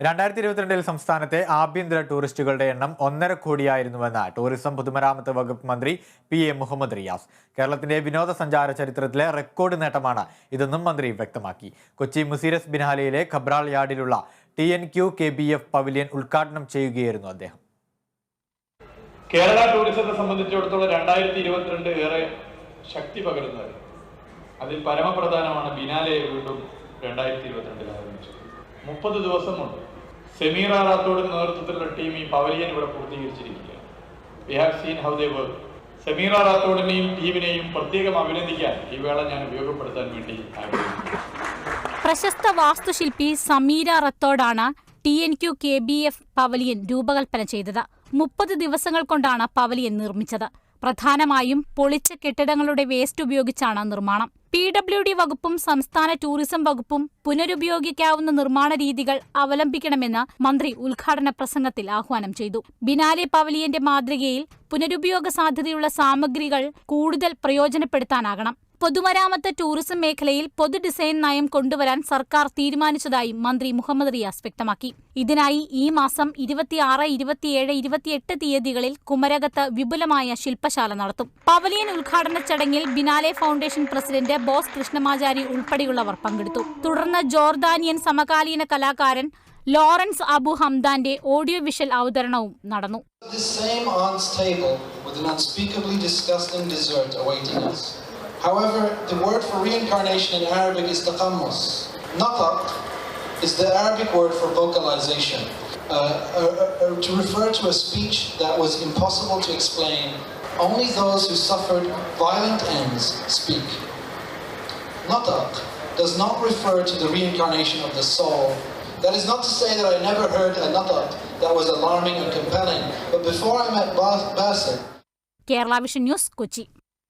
രണ്ടായിരത്തി ഇരുപത്തിരണ്ടിൽ സംസ്ഥാനത്തെ ആഭ്യന്തര ടൂറിസ്റ്റുകളുടെ എണ്ണം ഒന്നര കോടിയായിരുന്നുവെന്ന് ടൂറിസം പൊതുമരാമത്ത് വകുപ്പ് മന്ത്രി പി എ മുഹമ്മദ് റിയാസ്. കേരളത്തിന്റെ വിനോദസഞ്ചാര ചരിത്രത്തിലെ റെക്കോർഡ് നേട്ടമാണ് ഇതെന്നും മന്ത്രി വ്യക്തമാക്കി. കൊച്ചി മുസീരസ് ബിനാലയിലെ Cabral യാർഡിലുള്ള T N Q K B F pavilion ഉദ്ഘാടനം ചെയ്യുകയായിരുന്നു അദ്ദേഹം. കേരള ടൂറിസത്തെ സംബന്ധിച്ചിടത്തോളം രണ്ടായിരത്തി ഇരുപത്തിരണ്ട് ഏറെ ശക്തി പകരുന്നത് അതിൽ പരമപ്രധാനമാണ് ബിനാലയെ വീണ്ടും രണ്ടായിരത്തി ഇരുപത്തിരണ്ടിൽ ആരംഭിച്ചത്. മുപ്പത് ദിവസമുണ്ട് സെമീർ റാത്തോഡിന്റെ നേതൃത്വത്തിലുള്ള ടീം ഈ പവലിയൻ ഇവിടെ പൂർത്തീകരിച്ചിരിക്കുകയാണ്. We have seen how they work Sameer റാത്തോഡിനെയും ടീമിനെയും പ്രത്യേകം അഭിനന്ദിക്കാൻ ഈ വേള ഞാൻ ഉപയോഗപ്പെടുത്താൻ വേണ്ടി പ്രശസ്ത വാസ്തുശില്പി Sameera റത്തോഡാണ് T N Q K B F pavilion രൂപകൽപ്പന ചെയ്തത്. മുപ്പത് ദിവസങ്ങൾ കൊണ്ടാണ് പവലിയൻ നിർമ്മിച്ചത്. പ്രധാനമായും പൊളിച്ച കെട്ടിടങ്ങളുടെ വേസ്റ്റ് ഉപയോഗിച്ചാണ് നിർമ്മാണം. പി ഡബ്ല്യു ഡി വകുപ്പും സംസ്ഥാന ടൂറിസം വകുപ്പും പുനരുപയോഗിക്കാവുന്ന നിർമ്മാണ രീതികൾ അവലംബിക്കണമെന്ന് മന്ത്രി ഉദ്ഘാടന പ്രസംഗത്തിൽ ആഹ്വാനം ചെയ്തു. ബിനാലെ പവലിയന്റെ മാതൃകയിൽ പുനരുപയോഗ സാധ്യതയുള്ള സാമഗ്രികൾ കൂടുതൽ പ്രയോജനപ്പെടുത്താനാകണം. പൊതുമരാമത്ത് ടൂറിസം മേഖലയിൽ പൊതു ഡിസൈൻ നയം കൊണ്ടുവരാൻ സർക്കാർ തീരുമാനിച്ചതായി മന്ത്രി മുഹമ്മദ് റിയാസ് വ്യക്തമാക്കി. ഇതിനായി ഈ മാസം ഇരുപത്തിയാറ് ഇരുപത്തിയേഴ് ഇരുപത്തിയെട്ട് തീയതികളിൽ കുമരകത്ത് വിപുലമായ ശില്പശാല നടത്തും. പവലിയൻ ഉദ്ഘാടന ചടങ്ങിൽ biennale foundation president Bose Krishnamachari ഉൾപ്പെടെയുള്ളവർ പങ്കെടുത്തു. തുടർന്ന് ജോർദാനിയൻ സമകാലീന കലാകാരൻ ലോറൻസ് അബു ഹംദാന്റെ ഓഡിയോ വിഷ്വൽ അവതരണവും നടന്നു. With an unspeakably disgusting dessert awaiting us. However, the word for reincarnation in Arabic is taqammus. Nataq is the Arabic word for vocalization, uh, uh, uh, to refer to a speech that was impossible to explain. Only those who suffered violent ends speak. Nataq does not refer to the reincarnation of the soul. That is not to say that I never heard a nataq that was alarming and compelling, but before I met Bas- Bassett, Kerala vision news Kochi